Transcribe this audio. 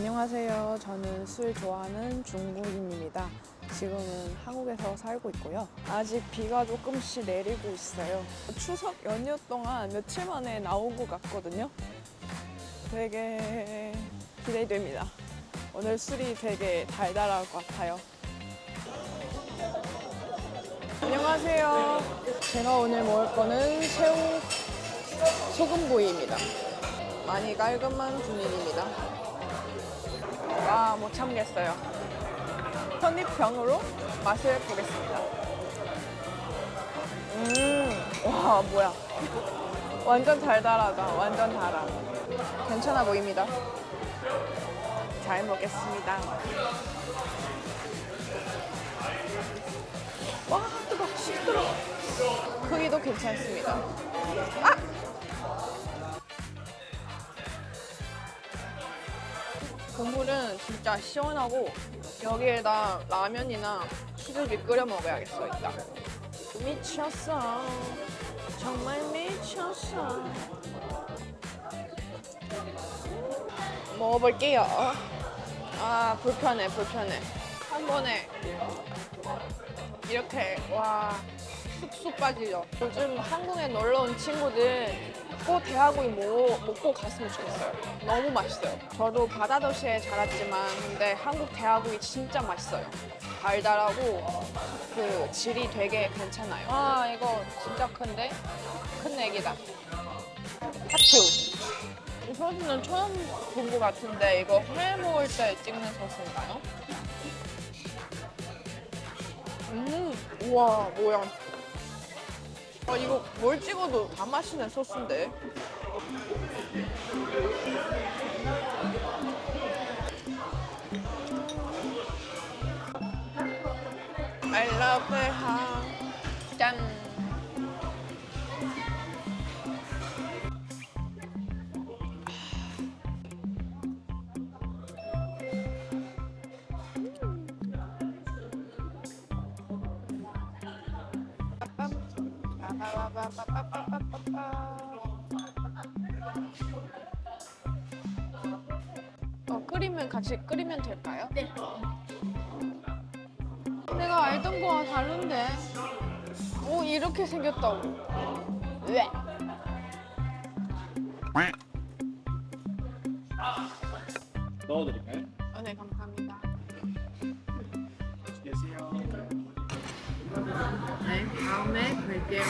안녕하세요. 저는 술 좋아하는 중국인입니다. 지금은 한국에서 살고 있고요. 아직 비가 조금씩 내리고 있어요. 추석 연휴 동안 며칠 만에 나온 것 같거든요. 되게 기대됩니다. 오늘 술이 되게 달달할 것 같아요. 안녕하세요. 제가 오늘 먹을 거는 새우 소금구이입니다. 많이 깔끔한 분위기입니다. 아, 못 참겠어요. 선입병으로 맛을 보겠습니다. 음, 와, 뭐야. 완전 달달하다. 완전 달아. 괜찮아 보입니다. 잘 먹겠습니다. 와, 뜨거, 시끄러. 크기도 괜찮습니다. 아! 국물은 진짜 시원하고 여기에다 라면이나 수제비 끓여 먹어야겠어 이따 미쳤어. 정말 미쳤어. 먹어볼게요. 아 불편해 불편해. 한 번에 이렇게 와 쑥쑥 빠지죠. 요즘 한국에 놀러 온 친구들 꼭 대하구이 뭐, 먹고 갔으면 좋겠어요. 너무 맛있어요. 저도 바다 도시에 자랐지만 근데 한국 대하구이 진짜 맛있어요. 달달하고 그 질이 되게 괜찮아요. 아 이거 진짜 큰데? 큰 애기다. 하트. 이 소스는 처음 본 것 같은데 이거 회 먹을 때 찍는 소스인가요? 음, 우와 뭐야. 어, 이거 뭘 찍어도 다 마시는 소스인데. I love house. 짠. 어, 끓이면 같이 끓이면 될까요? 네. 내가 알던 거와 다른데. 오 이렇게 생겼다고. 왜? 넣어드릴까요? 아, 네 감사합니다. 계세요. 뵐게요.